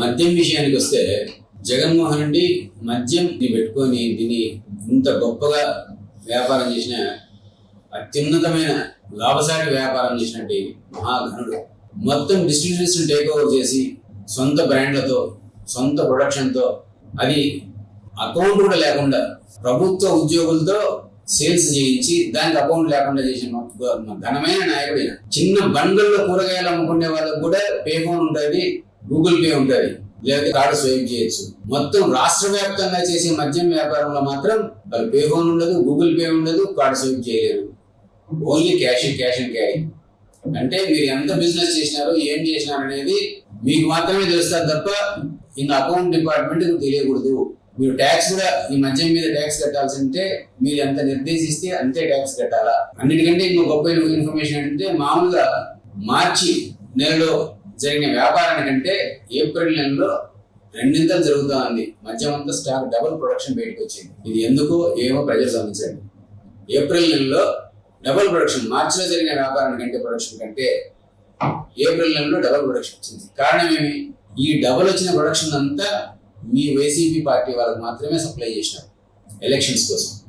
మద్యం విషయానికి వస్తే జగన్మోహన్ రెడ్డి మద్యం పెట్టుకొని దీన్ని ఇంత గొప్పగా వ్యాపారం చేసిన అత్యున్నతమైన లాభసాటి వ్యాపారం చేసినటువంటి మహాఘనుడు. మొత్తం డిస్ట్రిబ్యూటర్స్ టేక్ ఓవర్ చేసి సొంత బ్రాండ్లతో సొంత ప్రొడక్షన్తో అది అకౌంట్ కూడా లేకుండా ప్రభుత్వ ఉద్యోగులతో సేల్స్ చేయించి దానికి అకౌంట్ లేకుండా చేసిన ఘనమైన నాయకుడు చిన్న బండ్లలో కూరగాయలు అమ్ముకునే వాళ్ళకు కూడా పే ఫోన్ ఉంటుంది. గూగుల్ పే ఉంటుంది. లేదా కార్డు స్వయం చేయొచ్చు. మొత్తం రాష్ట్ర వ్యాప్తంగా చేసే మద్యం వ్యాపారంలో మాత్రం వాళ్ళు పే ఫోన్ ఉండదు గూగుల్ పే ఉండదు కార్డు స్వయం చేయలేరు. Only cash cash and carry అంటే మీరు ఎంత బిజినెస్ చేసినారో ఏం చేసినారు అనేది మీకు మాత్రమే తెలుస్తారు తప్ప ఇంకా అకౌంట్ డిపార్ట్మెంట్ తెలియకూడదు. మీరు ట్యాక్స్ కూడా ఈ మద్యం మీద ట్యాక్స్ కట్టాల్సి ఉంటే మీరు ఎంత నిర్దేశిస్తే అంతే ట్యాక్స్ కట్టాలా? అన్నిటికంటే ఇంకో గొప్ప ఇన్ఫర్మేషన్ ఏంటంటే మామూలుగా మార్చి నెలలో జరిగిన వ్యాపారానికంటే ఏప్రిల్ నెలలో రెండింతలు జరుగుతా ఉంది. మధ్యమంతా స్టాక్ డబుల్ ప్రొడక్షన్ బయటకు వచ్చింది. ఇది ఎందుకో ఏమో ప్రజలు గమనించండి. ఏప్రిల్ నెలలో డబుల్ ప్రొడక్షన్ మార్చిలో జరిగిన వ్యాపారానికంటే ప్రొడక్షన్ కంటే ఏప్రిల్ నెలలో డబుల్ ప్రొడక్షన్ వచ్చింది. కారణం ఏమి? ఈ డబుల్ వచ్చిన ప్రొడక్షన్ అంతా మీ వైసీపీ పార్టీ వాళ్ళకి మాత్రమే సప్లై చేసినారు. ఎలక్షన్స్ కోసం.